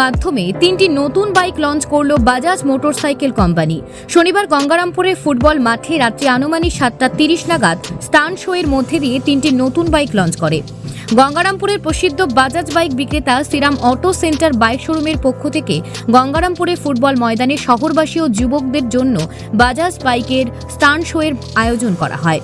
মাধ্যমে তিনটি নতুন বাইক লঞ্চ করল বাজাজ মোটরসাইকেল কোম্পানি। শনিবার গঙ্গারামপুরে ফুটবল মাঠে রাত্রি আনুমানিক সাতটা তিরিশ নাগাদ স্টান শো এর মধ্যে দিয়ে তিনটি নতুন বাইক লঞ্চ করে। গঙ্গারামপুরের প্রসিদ্ধ বাজাজ বাইক বিক্রেতা শ্রীরাম অটো সেন্টার বাইক শোরুমের পক্ষ থেকে গঙ্গারামপুরে ফুটবল ময়দানে শহরবাসী ও যুবকদের জন্য বাজাজ বাইকের স্টান শো এর আয়োজন করা হয়।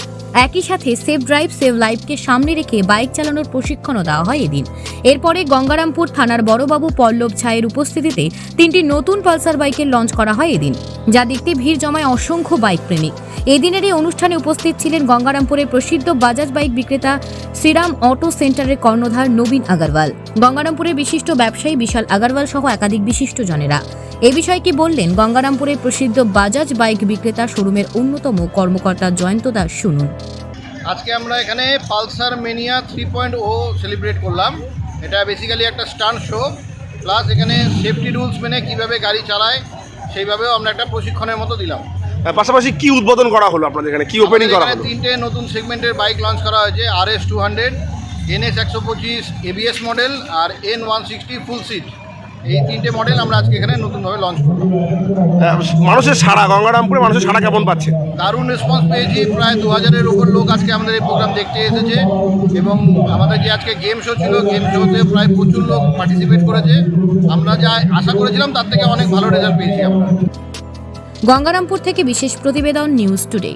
একই সাথে সেফ ড্রাইভ সেভ লাইফকে সামনে রেখে বাইক চালানোর প্রশিক্ষণও দেওয়া হয় এদিন। এরপরে গঙ্গারামপুর থানার বড়বাবু পল্লব ছায়ের উপস্থিতিতে তিনটি নতুন পালসার বাইকের লঞ্চ করা হয় এদিন, যা দেখতে ভিড় জমায় অসংখ্য বাইক প্রেমিক। এদিনের এই অনুষ্ঠানে উপস্থিত ছিলেন গঙ্গারামপুরের প্রসিদ্ধ বাজাজ বাইক বিক্রেতা শ্রীরাম অটো সেন্টারের কর্ণধার নবীন আগারওয়াল। গঙ্গারামপুরের বিশিষ্ট ব্যবসায়ী বিশাল আগারওয়াল সহ একাধিক বিশিষ্ট জনেরা। এ বিষয়ে কি বললেন গঙ্গারামপুরের প্রসিদ্ধ বাজাজ বাইক বিক্রেতা শোরুমের অন্যতম কর্মকর্তা জয়ন্ত দাস শুনুন। আজকে আমরা এখানে পালসার মেনিয়া থ্রি পয়েন্ট ও সেলিব্রেট করলাম। এটা বেসিক্যালি একটা স্টান্ট শো প্লাস এখানে সেফটি রুলস মেনে কীভাবে গাড়ি চালায় সেইভাবেও আমরা একটা প্রশিক্ষণের মতো দিলাম। পাশাপাশি কি উদ্বোধন করা হলো আপনাদের এখানে? কি ওপেনিং করা হলো? তিনটে নতুন সেগমেন্টের বাইক লঞ্চ করা হয়েছে R S two hundred NS একশো পঁচিশ এবিএস মডেল আর N one sixty full seat এই তিনটে মডেল আমরা আজকে এখানে নতুনভাবে লঞ্চ করলাম আহ, মানুষের সারা গঙ্গারামপুরে মানুষের সারা কেমন পাচ্ছে? দারুণ রেসপন্স পেয়েছি। প্রায় দু হাজারের উপর লোক আজকে আমাদের এই প্রোগ্রাম দেখতে এসেছে এবং আমাদের যে আজকে গেম শো ছিল গেম শোতে প্রায় প্রচুর লোক পার্টিসিপেট করেছে। আমরা যা আশা করেছিলাম তার থেকে অনেক ভালো রেজাল্ট পেয়েছি আমরা। গঙ্গারামপুর থেকে বিশেষ প্রতিবেদন নিউজ টুডে